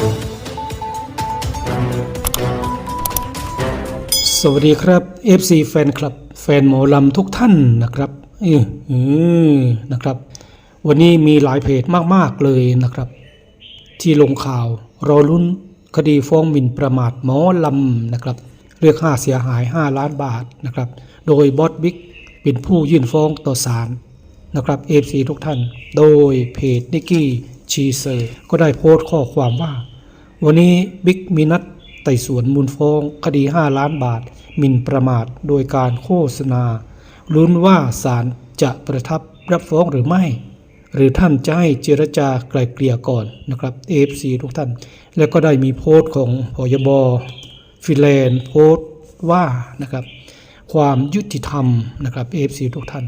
สวัสดีครับ FC แฟนคลับ แฟนหมอลำทุกท่านนะครับเออเออนะครับ วันนี้มีหลายเพจมาก ๆ เลยนะครับ ที่ลงข่าวรอลุ้นคดีฟ้องหมิ่นประมาทหมอลำนะครับ เรียกค่าเสียหาย 5 ล้านบาทนะครับ โดยบอสบิ๊กเป็นผู้ยื่นฟ้องต่อศาลนะครับ FC ทุกท่าน โดยเพจนิกกี้ชีเซอร์ก็ได้โพสต์ข้อความว่า วันนี้บิ๊กมีนัดไต่สวนมูลฟ้องคดี 5 ล้านบาทหมิ่นประมาทโดยการโฆษณาลุ้นว่าศาลจะประทับรับฟ้องหรือไม่ หรือท่านจะให้เจรจาไกลเกลี่ยก่อนนะครับ AFC ทุกท่าน แล้วก็ได้มีโพสต์ของพยบฟินแลนด์โพสต์ว่านะครับ ความยุติธรรมนะครับ AFC ทุกท่าน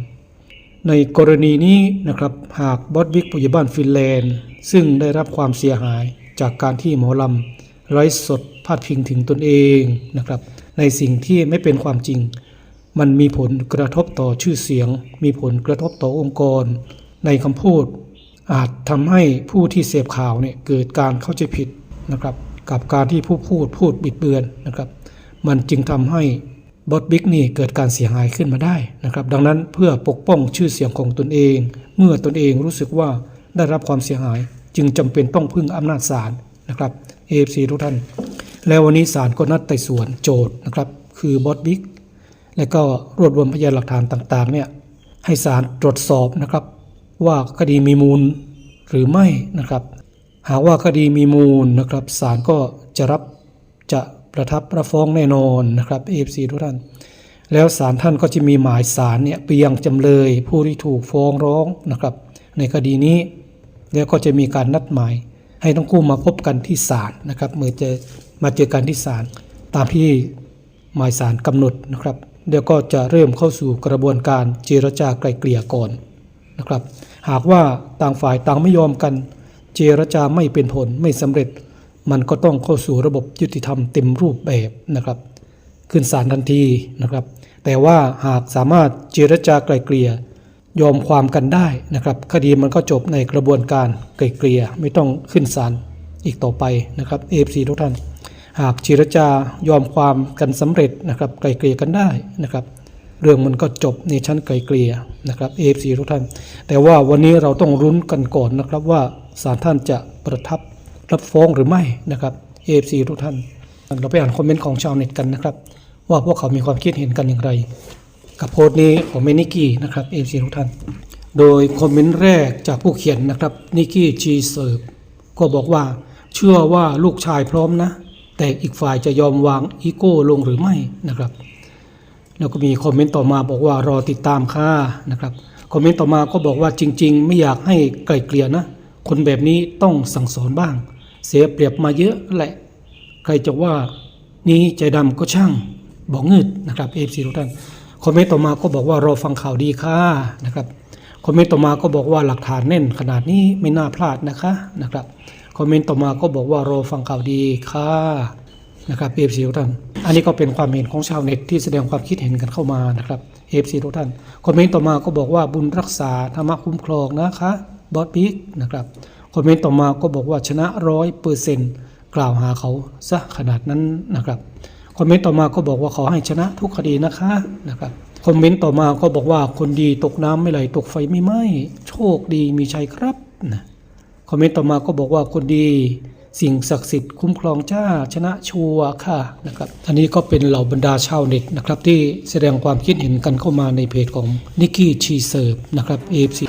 ในกรณีนี้นะครับหากบอสบิ๊กผู้ใหญ่บ้านฟินแลนด์ ซึ่งได้รับความเสียหาย จากการที่หมอลำไร้สดพาดพิงถึงตนเองนะครับ ในสิ่งที่ไม่เป็นความจริง มันมีผลกระทบต่อชื่อเสียง มีผลกระทบต่อองค์กร ในคำพูด อาจทำให้ผู้ที่เสพข่าวเนี่ยเกิดการเข้าใจผิดนะครับ กับการที่ผู้พูดพูดบิดเบือนนะครับ มันจึงทำให้บอสบิ๊กนี่เกิดการเสียหายขึ้นมาได้นะครับ ดังนั้นเพื่อปกป้องชื่อเสียงของตนเอง เมื่อตนเองรู้สึกว่าได้รับความเสียหาย จึงจำเป็นต้องพึ่งอำนาจศาลนะครับ AFC ทุกท่าน แล้ววันนี้ศาลก็นัดไต่สวนโจทย์นะครับ คือบอสบิ๊กและก็รวบรวมพยานหลักฐานต่างๆเนี่ยให้ศาลตรวจสอบนะครับ ว่าคดีมีมูลหรือไม่นะครับ หากว่าคดีมีมูลนะครับศาลก็จะรับจะประทับปรับฟ้องแน่นอนนะครับเอฟซีทุกท่านแล้วศาลท่านก็จะมีหมายศาลเนี่ยไปยังจำเลยผู้ที่ถูกฟ้องร้องนะครับ ในคดีนี้ แล้วก็จะมีการนัดหมายให้ทั้งคู่มาพบกันที่ศาลนะครับเมื่อจะมาเจอกันที่ศาลตามที่หมายศาลกำหนดนะครับเดี๋ยวก็จะเริ่มเข้าสู่กระบวนการเจรจาไกลเกลี่ยก่อนนะครับ หากว่าต่างฝ่ายต่างไม่ยอมกัน เจรจาไม่เป็นผลไม่สำเร็จ มันก็ต้องเข้าสู่ระบบยุติธรรมเต็มรูปแบบนะครับ ขึ้นศาลทันทีนะครับ แต่ว่าหากสามารถเจรจาไกลเกลี่ย ยอมความกันได้นะครับ คดีมันก็จบในกระบวนการไกลเกลี่ยไม่ต้องขึ้นศาลอีกต่อไปนะครับเอฟซีทุกท่าน หากเจรจายอมความกันสำเร็จนะครับไกลเกลี่ยกันได้นะครับ เรื่องมันก็จบในชั้นไกลเกลี่ยนะครับเอฟซีทุกท่าน แต่ว่าวันนี้เราต้องรุ้นกันก่อนนะครับว่าศาลท่านจะประทับรับฟ้องหรือไม่นะครับเอฟซีทุกท่าน เราไปอ่านคอมเมนต์ของชาวเน็ตกันนะครับ ว่าพวกเขามีความคิดเห็นกันอย่างไร กับโพสต์นี้ของเมนิกี้นะครับเอฟซีทุกท่าน โดยคอมเมนต์แรกจากผู้เขียนนะครับนิกกี้จีเซิร์ฟก็บอกว่าเชื่อว่าลูกชายพร้อมนะ แต่อีกฝ่ายจะยอมวางอีโก้ลงหรือไม่นะครับ แล้วก็มีคอมเมนต์ต่อมาบอกว่ารอติดตามค่ะนะครับคอมเมนต์ต่อมาก็บอกว่าจริง ๆ ไม่อยากให้ไกลเกลี่ยนะ คนแบบนี้ต้องสั่งสอนบ้าง เสียเปรียบมาเยอะแหละ ใครจะว่านี้ใจดำก็ช่างบอกงืดนะครับเอฟซีทุกท่าน คอมเมนต์ต่อมาก็บอกว่ารอฟังข่าวดีค่ะนะครับคอมเมนต์ต่อมาก็บอกว่าหลักฐานแน่นขนาดนี้ไม่น่าพลาดนะคะนะครับคอมเมนต์ต่อมาก็บอกว่ารอฟังข่าวดีค่ะนะครับเอฟซีทุกท่าน อันนี้ก็เป็นความเห็นของชาวเน็ตที่แสดงความคิดเห็นกันเข้ามานะครับเอฟซีทุกท่าน คอมเมนต์ต่อมาก็บอกว่าบุญรักษาธรรมะคุ้มครองนะคะบอสบิ๊กนะครับ คอมเมนต์ต่อมาก็บอกว่าชนะร้อยเปอร์เซ็นต์กล่าวหาเขาซะขนาดนั้นนะครับ คอมเมนต์ต่อมาก็บอกว่าขอให้ชนะทุกคดีนะคะนะครับคอมเมนต์ต่อมาก็บอกว่าคนดีตกน้ำไม่ไหลตกไฟไม่ไหม้โชคดีมีชัยครับนะคอมเมนต์ต่อมาก็บอกว่าคนดีสิ่งศักดิ์สิทธิ์คุ้มครองจ้าชนะชัวร์ค่ะนะครับอันนี้ก็เป็นเหล่าบรรดาชาวเน็ตนะครับที่แสดงความคิดเห็นกันเข้ามาในเพจของนิกกี้ชีเซิร์ฟนะครับ AFC